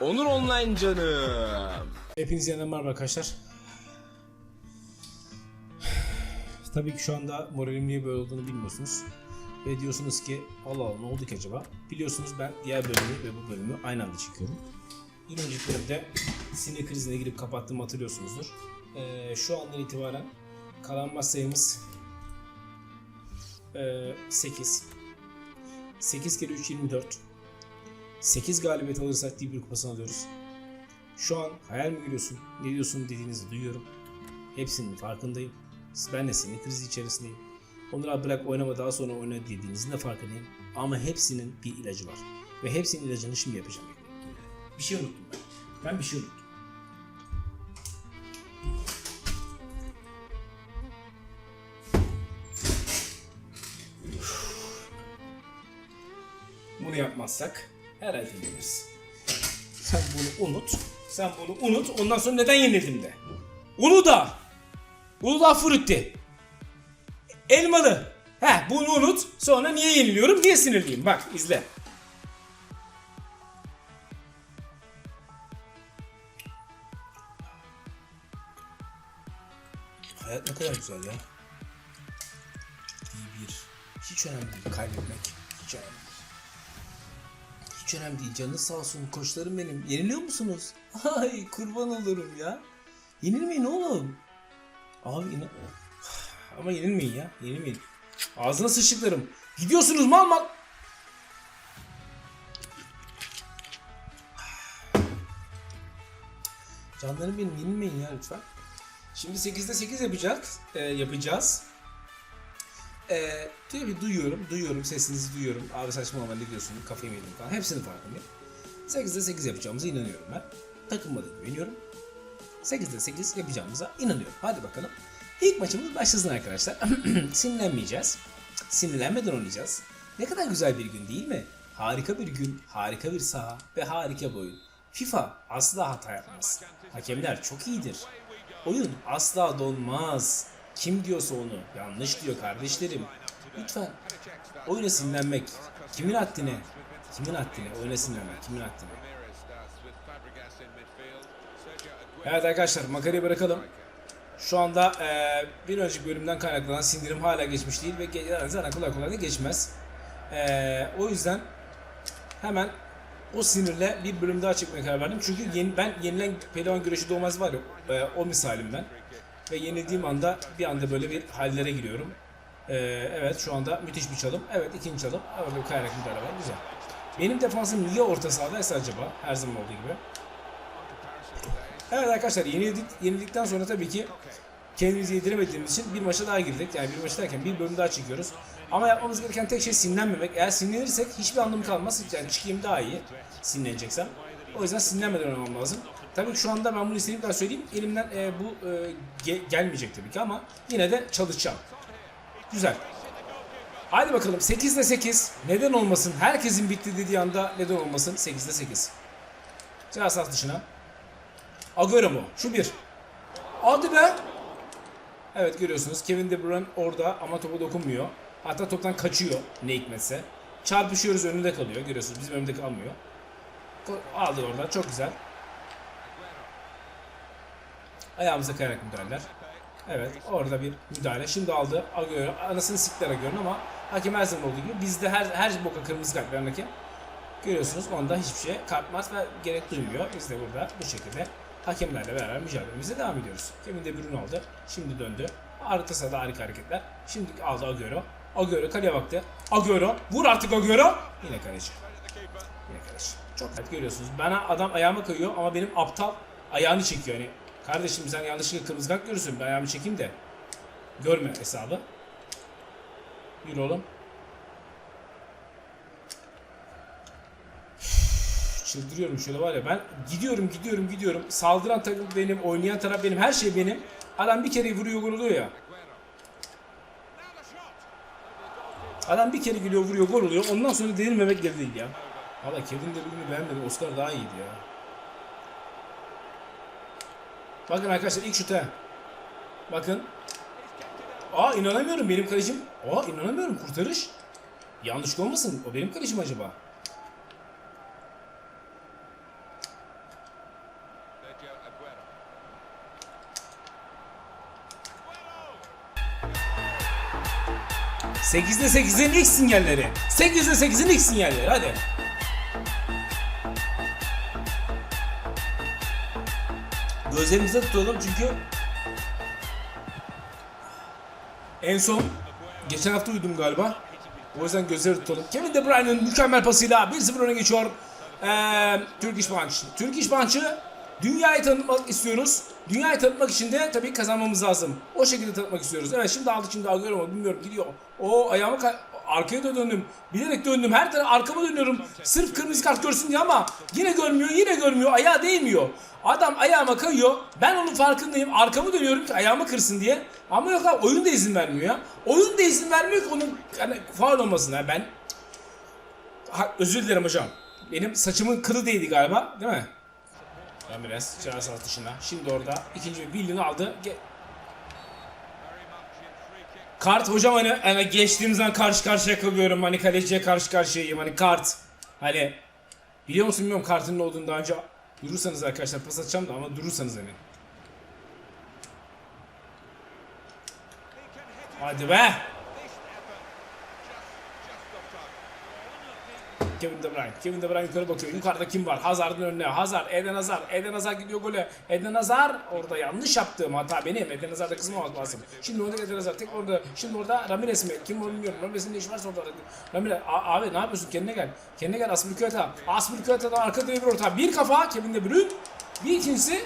Onur Online canım. Hepinize yeniden merhaba arkadaşlar. Tabii ki şu anda moralim niye böyle olduğunu bilmiyorsunuz. Ve diyorsunuz ki Allah Allah ne oldu ki acaba? Biliyorsunuz ben diğer bölümü ve bu bölümü aynı anda çekiyorum. Bir önceki bölümde sinir krizine girip kapattığımı hatırlıyorsunuzdur. Ee, şu andan itibaren kalan sayımız ee, 8. 8 kere 3 24. 8 galibiyet alırsak D1 kupasını alıyoruz. Şu an hayal mi görüyorsun, ne diyorsun dediğinizi duyuyorum. Hepsinin farkındayım. Ben de senin krizi içerisindeyim. Abi bırak oynama daha sonra oyna dediğinizin de farkındayım. Ama hepsinin bir ilacı var. Ve hepsinin ilacını şimdi yapacağım. Bir şey unuttum ben. Ben bir şey unuttum. Bunu yapmazsak herhalde yeniliriz. Sen bunu unut. Sen bunu unut. Ondan sonra neden yenildim de. Uludağ. Uludağ Frutti. Elmalı. Heh bunu unut. Sonra niye yeniliyorum? Niye sinirliyim? Bak izle. Hayat ne kadar güzel ya. İyi bir. Hiç önemli değil kaybetmek. Hiç önemli. Hiç önemli değil. Canınız sağ olsun. Koçlarım benim. Yeniliyor musunuz? Ay kurban olurum ya. Yenilmeyin oğlum. Abi inan... Ama yenilmeyin ya. Yenilmeyin. Ağzına sıçtıklarım. Gidiyorsunuz mal mal. Canlarım benim yenilmeyin ya lütfen. Şimdi 8'de 8 yapacağız. Ee, yapacağız. Ee, tabii duyuyorum, duyuyorum, sesinizi duyuyorum. Abi saçmalama ne diyorsun, kafayı mı yedin falan. Hepsini farkındayım. 8'de 8 yapacağımıza inanıyorum ben. Takımıma da güveniyorum. 8'de 8 yapacağımıza inanıyorum. Hadi bakalım. İlk maçımız başlasın arkadaşlar. Sinirlenmeyeceğiz. Sinirlenmeden oynayacağız. Ne kadar güzel bir gün değil mi? Harika bir gün, harika bir saha ve harika bir oyun. FIFA asla hata yapmaz. Hakemler çok iyidir. Oyun asla donmaz. Kim diyorsa onu yanlış diyor kardeşlerim. Lütfen oyuna sinirlenmek kimin haddine? Kimin haddine? Oyuna sinirlenmek kimin haddine? Evet arkadaşlar makarayı bırakalım. Şu anda eee, bir önceki bölümden kaynaklanan sindirim hala geçmiş değil ve zaten kolay kolay da geçmez. Eee, o yüzden hemen o sinirle bir bölüm daha çekmeye karar verdim. Çünkü yeni, ben yenilen pehlivan güreşi doğmaz var ya eee, o misalim ben. Ve yenildiğim anda bir anda böyle bir hallere giriyorum. Eee, evet şu anda müthiş bir çalım. Evet ikinci çalım. Orada bir kaynak müdahale. Güzel. Benim defansım niye orta sahadaysa acaba? Her zaman olduğu gibi. Evet arkadaşlar yenildik, yenildikten sonra tabii ki kendimizi yediremediğimiz için bir maça daha girdik. Yani bir maç derken bir bölüm daha çekiyoruz. Ama yapmamız gereken tek şey sinirlenmemek. Eğer sinirlenirsek hiçbir anlamı kalmaz. Yani çıkayım daha iyi sinirleneceksem. O yüzden sinirlenmeden oynamam lazım. Tabii şu anda ben bunu istediğim kadar söyleyeyim. Elimden e, bu e, ge- gelmeyecek tabii ki ama yine de çalışacağım. Güzel. Hadi bakalım 8'de 8. Neden olmasın? Herkesin bitti dediği anda neden olmasın? 8'de 8. Cihaz dışına. Agüero mu? Şu bir. Hadi be. Evet görüyorsunuz Kevin De Bruyne orada ama topa dokunmuyor. Hatta toptan kaçıyor ne hikmetse. Çarpışıyoruz önünde kalıyor. Görüyorsunuz bizim önümde kalmıyor. Aldı orada çok güzel. Ayağımıza kayarak müdahaleler. Evet orada bir müdahale. Şimdi aldı Agüero. Anasını siktiler Agüero'nun ama hakem her zaman olduğu gibi bizde her her boka kırmızı kart veren hakem. Görüyorsunuz onda hiçbir şey kalkmaz ve gerek duymuyor. Biz de burada bu şekilde hakemlerle beraber mücadelemize devam ediyoruz. Kevin De Bruyne aldı. Şimdi döndü. Arka sahada harika hareketler. Şimdi aldı Agüero. Agüero kaleye baktı. Agüero. Vur artık Agüero. Yine kaleci. Yine kaleci. Çok net görüyorsunuz. Bana adam ayağıma kayıyor ama benim aptal ayağını çekiyor. Hani kardeşim sen yanlışlıkla kırmızı kart görürsün. Ben ayağımı çekeyim de. Görme hesabı. Yürü oğlum. çıldırıyorum şöyle var ya ben gidiyorum gidiyorum gidiyorum saldıran takım benim oynayan taraf benim her şey benim adam bir kere vuruyor gol oluyor ya adam bir kere geliyor vuruyor gol oluyor ondan sonra denilmemek geri ya Valla Kevin de bugünü beğenmedim Oscar daha iyiydi ya Bakın arkadaşlar ilk şuta Bakın Aa inanamıyorum benim kalecim Aa inanamıyorum kurtarış Yanlış olmasın? O benim karışım acaba? Sekizde sekizin ilk sinyalleri. Sekizde sekizin ilk sinyalleri. Hadi. Gözlerimize tutalım çünkü en son geçen hafta uyudum galiba. O yüzden gözleri tutalım. Kevin De Bruyne'ın mükemmel pasıyla 1-0 öne geçiyor. Ee, Turkish Punch. Turkish Punch'ı dünyayı tanıtmak istiyoruz. Dünyayı tanıtmak için de tabii kazanmamız lazım. O şekilde tanıtmak istiyoruz. Evet şimdi aldık şimdi algıyorum ama bilmiyorum gidiyor. O ayağımı arkaya da döndüm. Bilerek döndüm. Her tarafa arkama dönüyorum. Sırf kırmızı kart görsün diye ama yine görmüyor yine görmüyor. Ayağı değmiyor. Adam ayağıma kayıyor. Ben onun farkındayım. Arkamı dönüyorum ki ayağımı kırsın diye. Ama yok abi oyun da izin vermiyor ya. Oyun da izin vermiyor ki onun hani faul olmasına. Ben ha, özür dilerim hocam. Benim saçımın kılı değdi galiba değil mi? Ben biraz ceza dışına. Şimdi orada ikinci bir aldı. Ge- kart hocam hani, hani geçtiğim zaman karşı karşıya kalıyorum. Hani kaleciye karşı karşıyayım. Hani kart. Hani biliyor musun bilmiyorum kartın ne olduğunu daha önce durursanız arkadaşlar pas atacağım da ama durursanız hani. Hadi be. Kevin De Bruyne. Kevin De Bruyne yukarı bakıyor. Yukarıda kim var? Hazard'ın önüne. Hazard. Eden Hazard. Eden Hazard gidiyor gole. Eden Hazard. Orada yanlış yaptığım hata benim. Eden Hazard'a kızmamak lazım. Şimdi orada Eden Hazard. Tek orada. Şimdi orada Ramirez mi? Kim onu bilmiyorum. Ramirez'in ne işi varsa orada. Ramirez. Abi ne yapıyorsun? Kendine gel. Kendine gel. Aspilicueta. Aspilicueta'dan arka direğe bir orta. Bir kafa. Kevin De Bruyne. Bir ikincisi.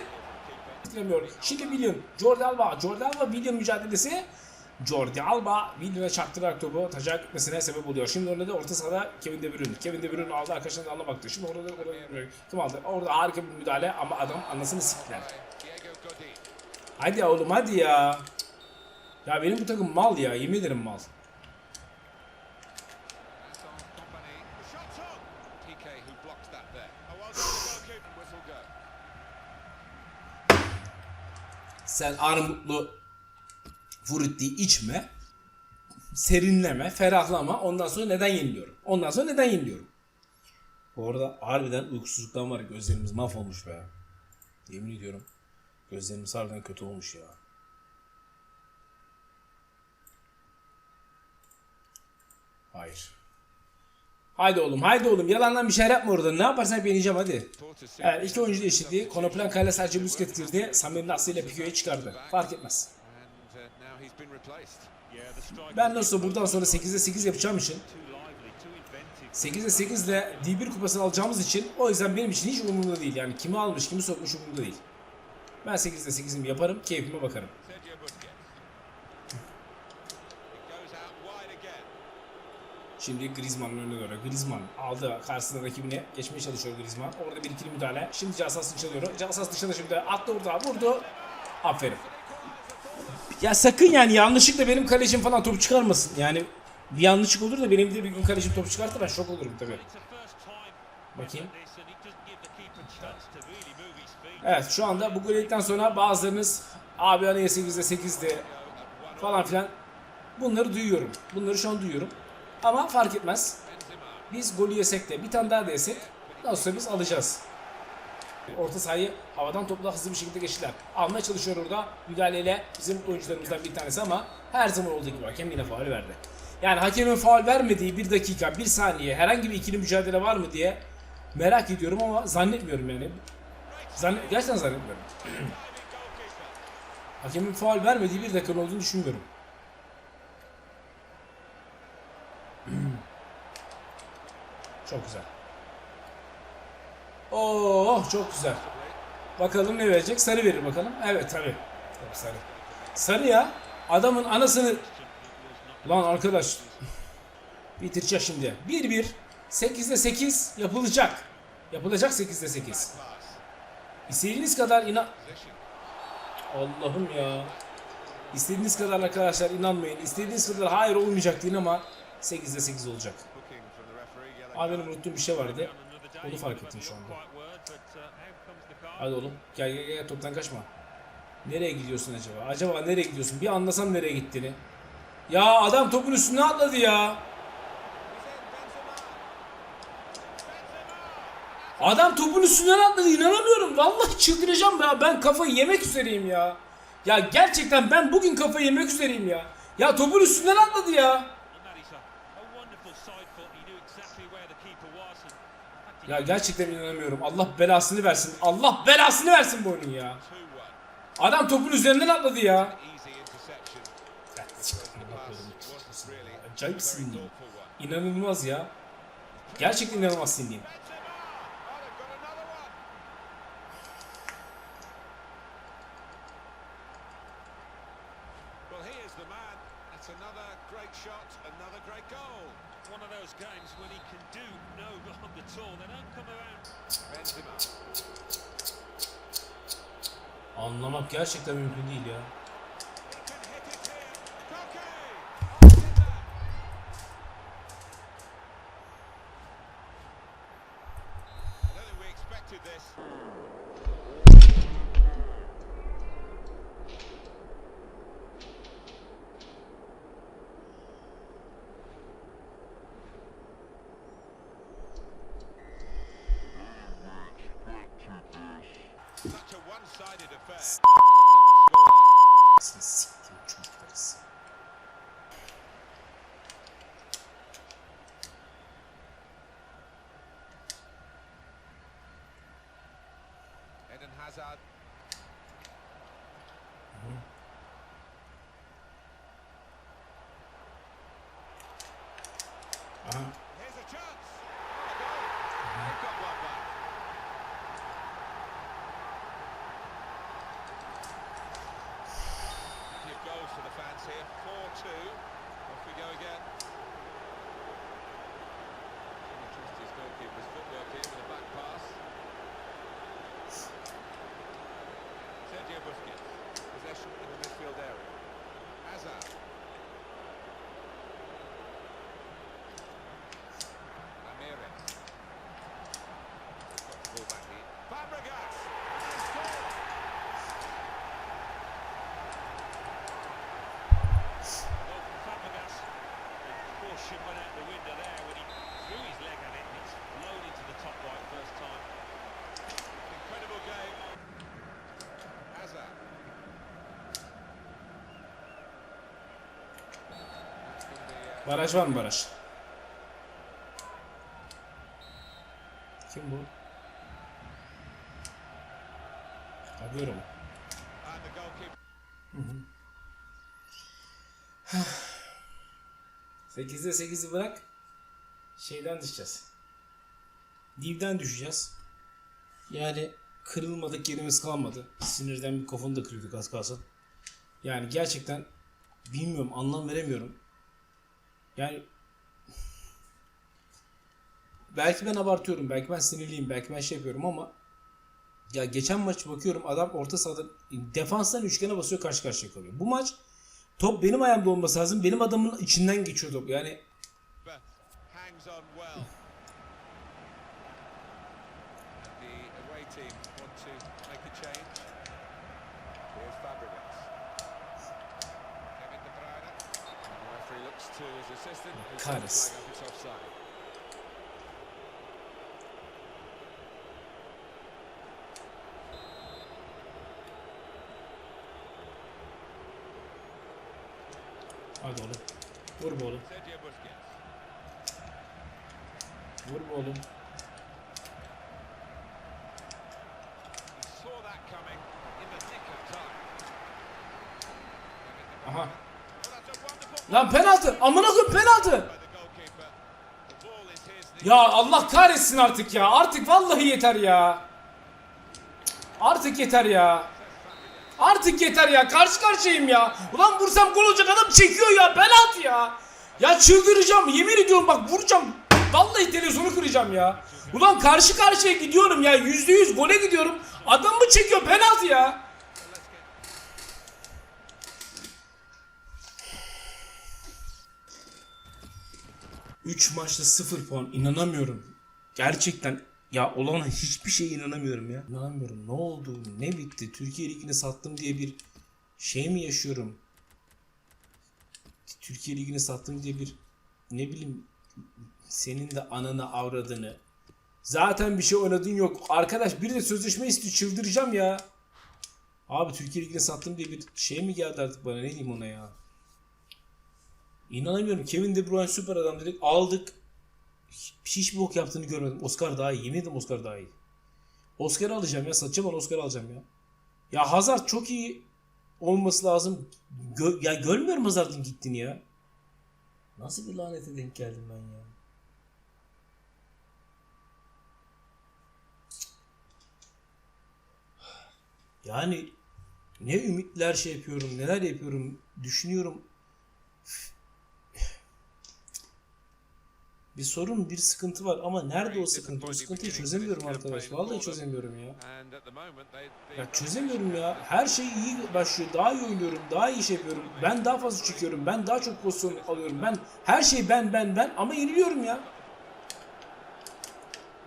Bitiremiyor. Şimdi William. Jordi Alba. Jordi Alba. William mücadelesi. Jordi Alba William'e çarptırarak topu taca gitmesine sebep oluyor. Şimdi orada da orta sahada Kevin De Bruyne. Kevin De Bruyne aldı arkadaşına da baktı. Şimdi orada da orada kim aldı? Orada harika bir müdahale ama adam anasını siktiler. Hadi oğlum hadi ya. Ya benim bu takım mal ya yemin ederim mal. Sen armutlu frutti içme. Serinleme, ferahlama. Ondan sonra neden yeniliyorum? Ondan sonra neden yeniliyorum? Bu arada harbiden uykusuzluktan var. Gözlerimiz mahvolmuş be. Yemin ediyorum. Gözlerimiz harbiden kötü olmuş ya. Hayır. Haydi oğlum, haydi oğlum. Yalandan bir şeyler yapma orada. Ne yaparsan hep yeneceğim hadi. Evet, iki oyuncu değişikliği. Konoplan ile Sergio Busquets girdi. Samuel Nasri ile Piquet'i çıkardı. Fark etmez. Ben nasıl buradan sonra 8'de 8 yapacağım için 8'de 8 ile D1 kupasını alacağımız için o yüzden benim için hiç umurumda değil. Yani kimi almış, kimi sokmuş umurumda değil. Ben 8'de 8'imi yaparım, keyfime bakarım. Şimdi Griezmann'ın önüne doğru. Griezmann aldı karşısında rakibine geçmeye çalışıyor Griezmann. Orada bir ikili müdahale. Şimdi Casas dışarı Casas dışarı şimdi attı orada vurdu. Aferin. Ya sakın yani yanlışlıkla benim kalecim falan top çıkarmasın. Yani bir yanlışlık olur da benim de bir gün kalecim top çıkartır ben şok olurum tabii. Bakayım. Evet şu anda bu gol yedikten sonra bazılarınız abi hani 8'de 8'de falan filan bunları duyuyorum. Bunları şu an duyuyorum. Ama fark etmez. Biz golü yesek de bir tane daha da yesek nasıl biz alacağız. Orta sahayı havadan topla hızlı bir şekilde geçtiler. Almaya çalışıyor orada müdahaleyle bizim oyuncularımızdan bir tanesi ama her zaman olduğu gibi hakem yine faul verdi. Yani hakemin faul vermediği bir dakika, bir saniye herhangi bir ikili mücadele var mı diye merak ediyorum ama zannetmiyorum yani. Zannet, gerçekten zannetmiyorum. Hakemin faul vermediği bir dakikanın olduğunu düşünmüyorum. Çok güzel. Oh çok güzel. Bakalım ne verecek? Sarı verir bakalım. Evet tabi. Tabii sarı. Sarı ya. Adamın anasını... Lan arkadaş. Bitireceğiz şimdi. 1-1. 8'de 8 yapılacak. Yapılacak 8'de 8. İstediğiniz kadar inan... Allah'ım ya. İstediğiniz kadar arkadaşlar inanmayın. İstediğiniz kadar hayır olmayacak deyin ama 8'de 8 olacak. Abi benim unuttuğum bir şey vardı. Onu fark ettim şu anda. Hadi oğlum gel gel gel toptan kaçma. Nereye gidiyorsun acaba? Acaba nereye gidiyorsun? Bir anlasam nereye gittiğini. Ya adam topun üstüne atladı ya. Adam topun üstünden atladı inanamıyorum. Vallahi çıldıracağım ya. Ben kafayı yemek üzereyim ya. Ya gerçekten ben bugün kafayı yemek üzereyim ya. Ya topun üstünden atladı ya. Ya gerçekten inanamıyorum. Allah belasını versin. Allah belasını versin bu oyunun ya. 2-1. Adam topun üzerinden atladı ya. Easy interception. The pass wasn't really a Acayipsin very ya. thoughtful one. İnanılmaz ya. Gerçekten inanılmaz sinirliyim. gerçekten mümkün değil ya. Such a one-sided affair. Seni siktim çocuklarız. 4-2. Off we go again. Baraj var mı baraj? Kim bu? The goalkeeper. 8'de 8'i bırak. Şeyden düşeceğiz. Divden düşeceğiz. Yani kırılmadık yerimiz kalmadı. Sinirden mikrofonu da kırıyorduk az kalsın. Yani gerçekten bilmiyorum anlam veremiyorum. Yani belki ben abartıyorum, belki ben sinirliyim, belki ben şey yapıyorum ama ya geçen maç bakıyorum adam orta sahada defanstan üçgene basıyor karşı karşıya kalıyor. Bu maç top benim ayağımda olması lazım. Benim adamın içinden geçiyor top. Yani Kahretsin. hadi oğlum. Vur be oğlum. Vur be oğlum. Lan penaltı. Amına koyayım penaltı. Ya Allah kahretsin artık ya. Artık vallahi yeter ya. Artık yeter ya. Artık yeter ya. Karşı karşıyayım ya. Ulan vursam gol olacak adam çekiyor ya. Penaltı ya. Ya çıldıracağım. Yemin ediyorum bak vuracağım. Vallahi televizyonu kıracağım ya. Ulan karşı karşıya gidiyorum ya. Yüzde yüz gole gidiyorum. Adam mı çekiyor penaltı ya? Üç maçta sıfır puan. İnanamıyorum. Gerçekten ya olana hiçbir şeye inanamıyorum ya. İnanamıyorum. Ne oldu? Ne bitti? Türkiye Ligi'ni sattım diye bir şey mi yaşıyorum? Türkiye Ligi'ni sattım diye bir ne bileyim senin de ananı avradını Zaten bir şey oynadın yok. Arkadaş biri de sözleşme istiyor. Çıldıracağım ya. Abi Türkiye Ligi'ne sattım diye bir şey mi geldi artık bana ne diyeyim ona ya. İnanamıyorum. Kevin De Bruyne süper adam dedik. Aldık. Hiç, bir bok yaptığını görmedim. Oscar daha iyi. Yemin Oscar daha iyi. Oscar alacağım ya. Satacağım onu Oscar alacağım ya. Ya Hazard çok iyi olması lazım. Gö- ya görmüyorum Hazard'ın gittiğini ya. Nasıl bir lanete denk geldim ben ya. Yani ne ümitler şey yapıyorum, neler yapıyorum, düşünüyorum. Bir sorun, bir sıkıntı var ama nerede o sıkıntı? O sıkıntıyı çözemiyorum arkadaş. Vallahi çözemiyorum ya. Ya çözemiyorum ya. Her şey iyi başlıyor. Daha iyi oynuyorum. Daha iyi şey yapıyorum. Ben daha fazla çıkıyorum. Ben daha çok pozisyon alıyorum. Ben her şey ben ben ben ama yeniliyorum ya. And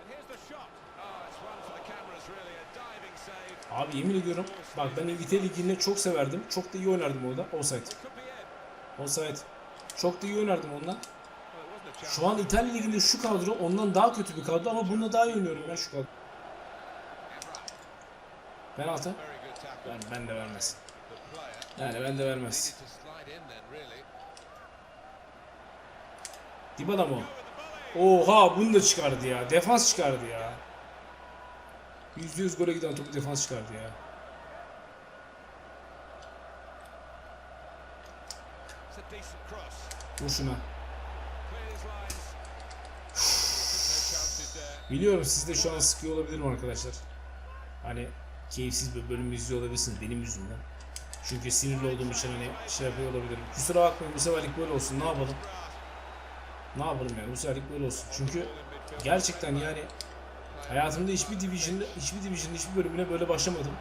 here's the shot. İt's one for the cameras really. A diving save. Abi yemin ediyorum. Bak ben İngiltere Ligi'ni çok severdim. Çok da iyi oynardım orada. Offside. Offside. Çok da iyi oynardım ondan. Şu an İtalya Ligi'nde şu kadro ondan daha kötü bir kadro ama bununla daha iyi oynuyorum ben şu kadro. Penaltı. Ben, ben de vermez. Yani ben de vermez. Dybala mı? Oha bunu da çıkardı ya. Defans çıkardı ya. %100 gole giden topu defans çıkardı ya. Vur şuna. Biliyorum siz de şu an sıkıyor olabilirim arkadaşlar. Hani keyifsiz bir bölüm izliyor olabilirsiniz benim yüzümden. Çünkü sinirli olduğum için hani şey yapıyor olabilirim. Kusura bakmayın bu seferlik böyle olsun ne yapalım. Ne yapalım yani bu seferlik böyle olsun. Çünkü gerçekten yani hayatımda hiçbir division'da hiçbir division'da hiçbir bölümüne böyle başlamadım.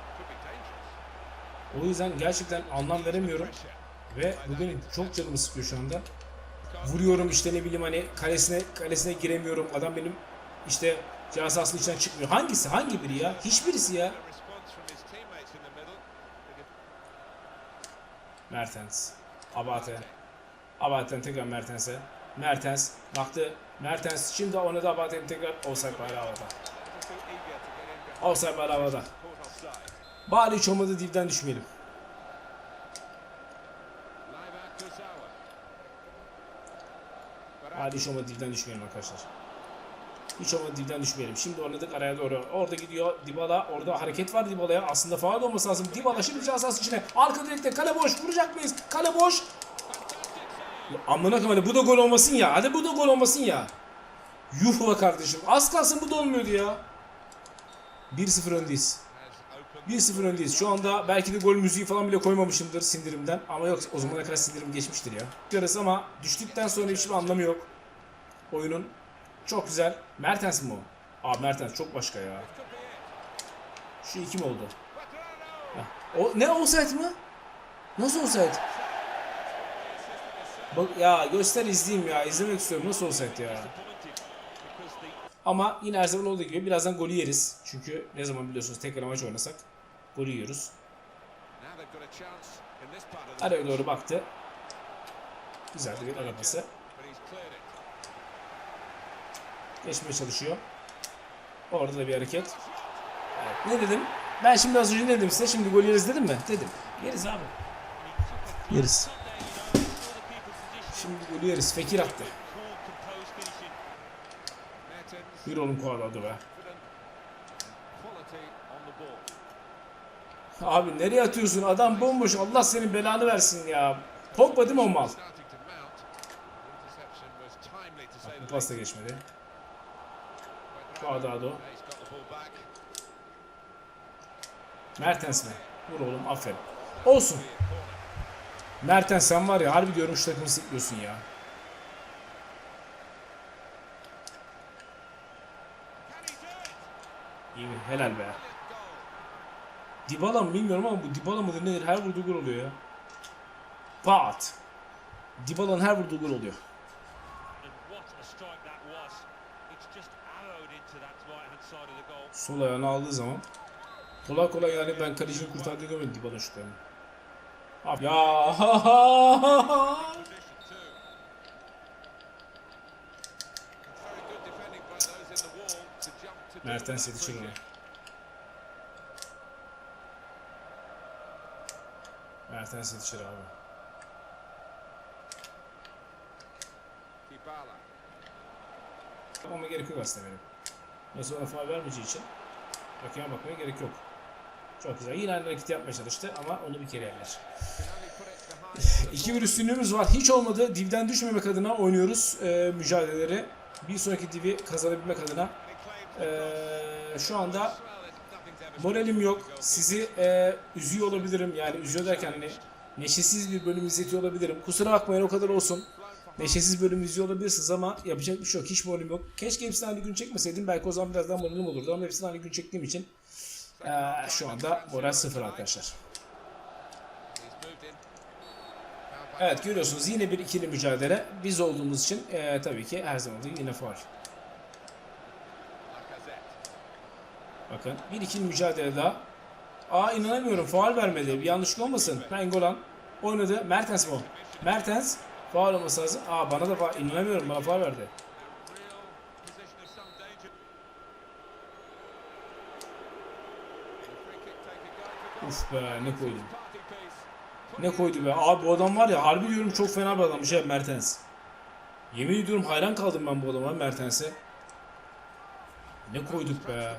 O yüzden gerçekten anlam veremiyorum. Ve bugün çok canımı sıkıyor şu anda. Vuruyorum işte ne bileyim hani kalesine kalesine giremiyorum. Adam benim işte ceza sahasının içinden çıkmıyor. Hangisi? Hangi biri ya? Hiçbirisi ya. Mertens. Abate. Abate'den tekrar Mertens'e. Mertens baktı. Mertens şimdi ona da Abate'nin tekrar offside bayrağı havada. Offside bayrağı havada. Bari hiç olmadı dipten düşmeyelim. Hadi hiç olmadı dipten düşmeyelim arkadaşlar. Hiç olmadı dipten düşmeyelim. Şimdi oynadık araya doğru. Orada gidiyor Dybala. Orada hareket var Dybala'ya. Aslında faal olması lazım. Dybala şimdi ceza içine. Arka direkte kale boş. Vuracak mıyız? Kale boş. Amına koyayım hadi bu da gol olmasın ya. Hadi bu da gol olmasın ya. Yuh be kardeşim. Az kalsın bu da olmuyordu ya. 1-0 öndeyiz. Has opened 1-0 öndeyiz. Şu anda belki de gol müziği falan bile koymamışımdır sindirimden. Ama yok o zamana kadar sindirim geçmiştir ya. Yarısı ama düştükten sonra hiçbir anlamı yok. Oyunun. Çok güzel. Mertens mi o? Abi Mertens çok başka ya. Şu iki mi oldu? O, ne offside mı? Nasıl offside? Bak ya göster izleyeyim ya. İzlemek istiyorum. Nasıl offside ya? Ama yine her zaman olduğu gibi birazdan golü yeriz. Çünkü ne zaman biliyorsunuz tekrar maç oynasak golü yiyoruz. Araya doğru baktı. Güzel bir arabası. Geçmeye çalışıyor. Orada da bir hareket. Evet, ne dedim? Ben şimdi az önce ne dedim size? Şimdi gol yeriz dedim mi? Dedim. Yeriz abi. Yeriz. Şimdi golü yeriz. Fekir attı. Yürü oğlum kovaladı be. Abi nereye atıyorsun? Adam bomboş. Allah senin belanı versin ya. Pogba değil mi o mal? Bu pas da geçmedi. Cuadrado. Mertens mi? Vur oğlum aferin. Olsun. Mertens sen var ya harbi şu takımı sıkıyorsun ya. İyi helal be. Dybala mı bilmiyorum ama bu Dybala mıdır nedir her vurduğu gol oluyor ya. Pat. Dybala'nın her vurduğu gol oluyor. Sol ayağını aldığı zaman kolay kolay yani ben kalecinin kurtardığını görmedim Dybala şutlarını. Abi ya Mertens yetişir ona. Mertens yetişir abi. Bakmama gerek yok aslında benim. Nasıl faul vermeyeceği için rakime bakmaya gerek yok. Çok güzel. Yine aynı hareketi yapmaya çalıştı ama onu bir kere yerler. Can only put it behind. 2 bir üstünlüğümüz var. Hiç olmadı. Divden düşmemek adına oynuyoruz e, mücadeleleri. Bir sonraki divi kazanabilmek adına. E, şu anda moralim yok. Sizi e, üzüyor olabilirim. Yani üzüyor derken hani neşesiz bir bölüm izletiyor olabilirim. Kusura bakmayın o kadar olsun. Neşesiz bölüm izliyor olabilirsiniz ama yapacak bir şey yok. Hiç moralim yok. Keşke hepsini aynı gün çekmeseydim. Belki o zaman biraz daha moralim olurdu ama hepsini aynı gün çektiğim için e, şu anda moral sıfır arkadaşlar. Evet görüyorsunuz yine bir ikili mücadele. Biz olduğumuz için eee, tabii ki her zaman yine. Lacazette. Bakın bir ikili mücadele daha. Aa inanamıyorum faul vermedi. Bir yanlışlık olmasın. Nainggolan oynadı. Mertens o? Mertens faul olması lazım. Aa bana da faul. İnanamıyorum bana faul verdi. Uf be ne piece. Ne koydu be. Abi bu adam var ya harbi diyorum çok fena bir adammış ya Mertens. Yemin ediyorum hayran kaldım ben bu adama Mertens'e. Ne koyduk be.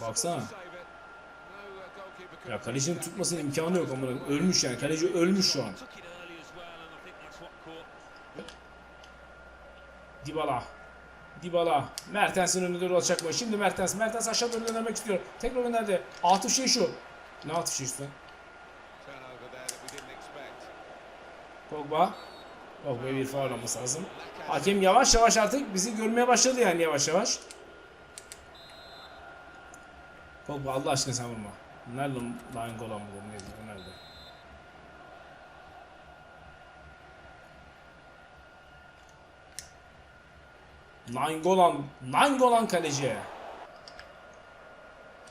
Baksana. Ya kalecinin tutmasının imkanı yok ama ölmüş yani. Kaleci ölmüş şu an. Dybala. Dybala. Mertens'in önünde dolaşacak mı? Şimdi Mertens. Mertens aşağı doğru göndermek istiyor. Tekrar gönderdi. Atıf şey şu. Ne atıf şey üstüne? Pogba. Pogba'ya bir faul olması lazım. Hakem yavaş yavaş artık bizi görmeye başladı yani yavaş yavaş. Pogba Allah aşkına sen vurma. Nerede line gol mı dedi? Ne dedi? Nerede? Nainggolan, Nainggolan kaleci.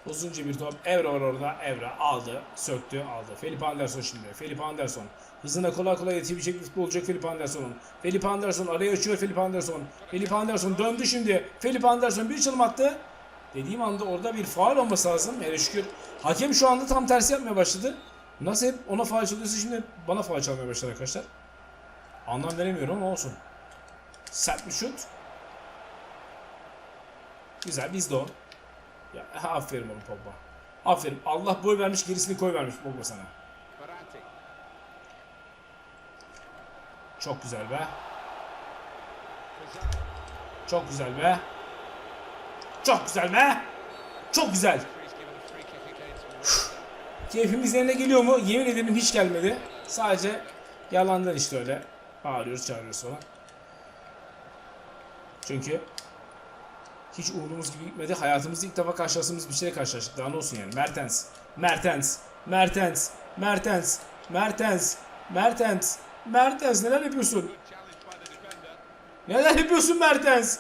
Uzunca bir top. Evra var orada. Evra aldı. Söktü. Aldı. Felipe Anderson şimdi. Felipe Anderson. Hızına kolay kolay yetişebilecek bir futbolcu Felipe Anderson'un. Felipe Anderson araya açıyor Felipe Anderson. Felipe Anderson döndü şimdi. Felipe Anderson bir çalım attı. Dediğim anda orada bir faul olması lazım. Hele şükür. Hakem şu anda tam tersi yapmaya başladı. Nasıl hep ona faul çalıyorsa şimdi bana faul çalmaya başladı arkadaşlar. Anlam veremiyorum ama olsun. Sert bir şut. Güzel bizde o. Ya aferin oğlum Pogba. Aferin. Allah boy vermiş gerisini koy vermiş Pogba sana. Çok güzel be. Çok güzel be. Çok güzel be. Çok güzel. Keyfimiz yerine geliyor mu? Yemin ederim hiç gelmedi. Sadece yalandan işte öyle. Bağırıyoruz çağırıyoruz falan. Çünkü hiç umduğumuz gibi gitmedi. Hayatımızda ilk defa karşılaştığımız bir şeyle karşılaştık. Daha ne olsun yani. Mertens. Mertens. Mertens. Mertens. Mertens. Mertens. Mertens neler yapıyorsun? Neler yapıyorsun Mertens?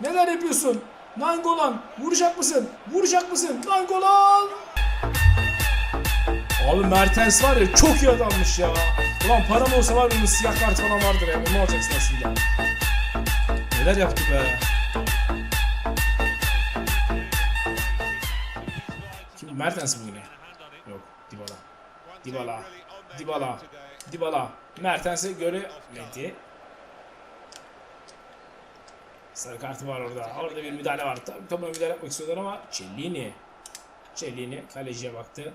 Neler yapıyorsun? Nangolan vuracak mısın? Vuracak mısın? Nangolan! Abi Mertens var ya çok iyi adammış ya. Ulan param olsa var benim siyah kart falan vardır ya. Onu alacaksın aslında. Neler yaptı be. Mertens mi yine? Yok Dybala. Dybala. Dybala. Dybala. Mertens'e göre Medi. Sarı kartı var orada. Orada bir müdahale var. Tabii topa müdahale yapmak istiyorlar ama Cellini. Cellini kaleciye baktı.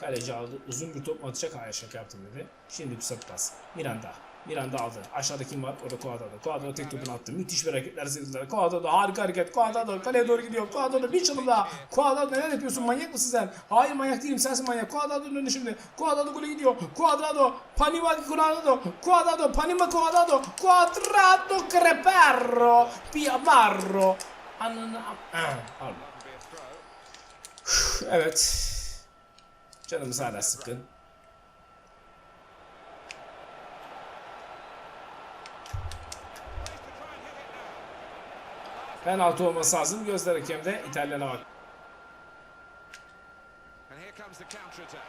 Kaleci aldı. Uzun bir top atacak? Hayır şaka yaptım dedi. Şimdi bir sap pas. Miranda. Miranda aldı. Aşağıda kim var? Orada Kuadrado. Kuadrado tek topunu attı. Müthiş bir hareketler sergilediler. Kuadrado harika hareket. Kuadrado kaleye doğru gidiyor. Kuadrado bir çalım daha. Kuadrado neler yapıyorsun? Manyak mısın sen? Hayır manyak değilim. Sensin manyak. Kuadrado'nun önünde şimdi. Kuadrado gole gidiyor. Kuadrado. Panima Kuadrado. Kuadrado. Panima Kuadrado. Kuadrado Creperro. Piamarro. Ananı... Pardon. Evet. Canımız hala sıkkın. Penaltı olması lazım. Gözler hakemde İtalyana bak. And here comes the counter attack.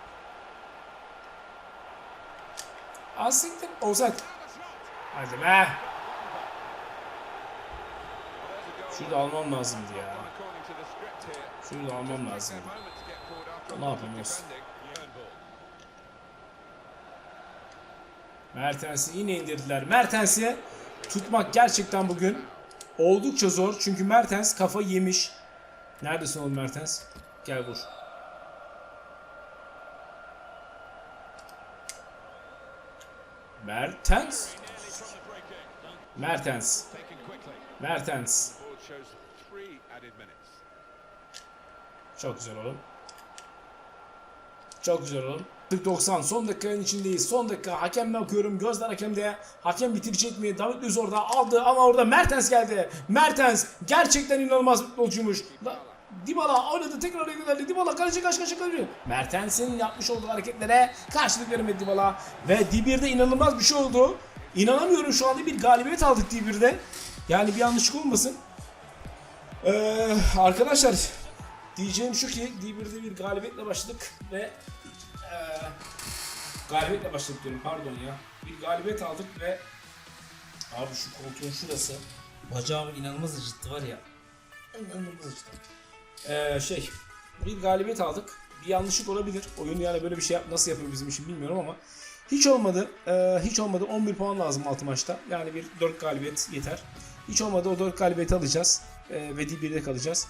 Az siktir. Offside. Hadi be. Şurada almam lazımdı ya. Şurada almam lazımdı. Ne ball. Mertens'i yine indirdiler. Mertens'i tutmak gerçekten bugün oldukça zor. Çünkü Mertens kafa yemiş. Neredesin oğlum Mertens? Gel vur. Mertens. Mertens. Mertens. Çok güzel oğlum. Çok güzel oğlum. 90 son dakikanın içindeyiz. Son dakika hakemle bakıyorum. Gözler hakemde. Hakem bitirecek mi? David Luiz orada aldı ama orada Mertens geldi. Mertens gerçekten inanılmaz bir futbolcuymuş. La- Dybala oynadı tekrar gönderdi. Dybala kaleci kaç kaç kalıyor. Mertens'in yapmış olduğu hareketlere karşılık veremedi Dybala. Ve D1'de inanılmaz bir şey oldu. İnanamıyorum şu anda bir galibiyet aldık D1'de. Yani bir yanlışlık olmasın. Ee, arkadaşlar diyeceğim şu ki D1'de bir galibiyetle başladık ve ee, galibiyetle başladık diyorum pardon ya. Bir galibiyet aldık ve abi şu koltuğun şurası bacağımı inanılmaz acıttı var ya. İnanılmaz acıttı. Ee, şey bir galibiyet aldık. Bir yanlışlık olabilir. Oyun yani böyle bir şey yap, nasıl yapıyor bizim için bilmiyorum ama hiç olmadı. Ee, hiç olmadı. 11 puan lazım 6 maçta. Yani bir 4 galibiyet yeter. Hiç olmadı o 4 galibiyeti alacağız. Ee, ve D1'de kalacağız.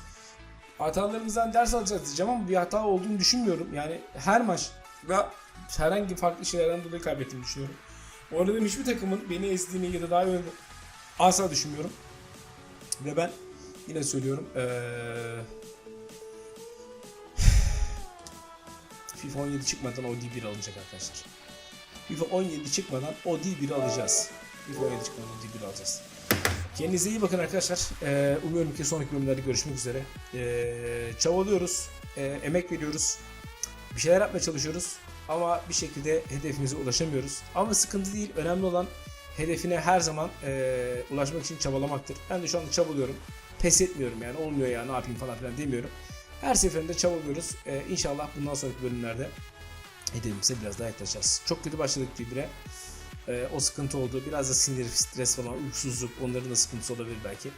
Hatalarımızdan ders alacağız diyeceğim ama bir hata olduğunu düşünmüyorum. Yani her maç ve herhangi farklı şeylerden dolayı kaybettiğimi düşünüyorum. Oynadığım hiçbir takımın beni ezdiğini ya da daha iyi asla düşünmüyorum. Ve ben yine söylüyorum ee, FIFA 17 çıkmadan o D1 alınacak arkadaşlar. FIFA 17 çıkmadan o D1'i alacağız. FIFA 17 çıkmadan o D1'i alacağız. Kendinize iyi bakın arkadaşlar. Ee, umuyorum ki sonraki bölümlerde görüşmek üzere. Ee, çabalıyoruz, ee, emek veriyoruz, bir şeyler yapmaya çalışıyoruz ama bir şekilde hedefimize ulaşamıyoruz. Ama sıkıntı değil. Önemli olan hedefine her zaman ee, ulaşmak için çabalamaktır. Ben de şu anda çabalıyorum. Pes etmiyorum yani olmuyor ya ne yapayım falan filan demiyorum. Her seferinde çabalıyoruz. Ee, inşallah bundan sonraki bölümlerde hedefimize biraz daha yaklaşacağız. Çok kötü başladık birbirine. Ee, o sıkıntı oldu. Biraz da sinir, stres falan, uykusuzluk onların da sıkıntısı olabilir belki.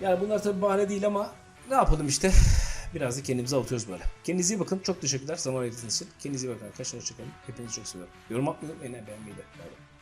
Yani bunlar tabii bahane değil ama ne yapalım işte. Biraz da kendimizi avutuyoruz böyle. Kendinize iyi bakın. Çok teşekkürler zaman ayırdığınız için. Kendinize iyi bakın arkadaşlar. Hoşçakalın. Hepinizi çok seviyorum. Yorum atmayı unutmayın. Beğenmeyi de. Bay bay.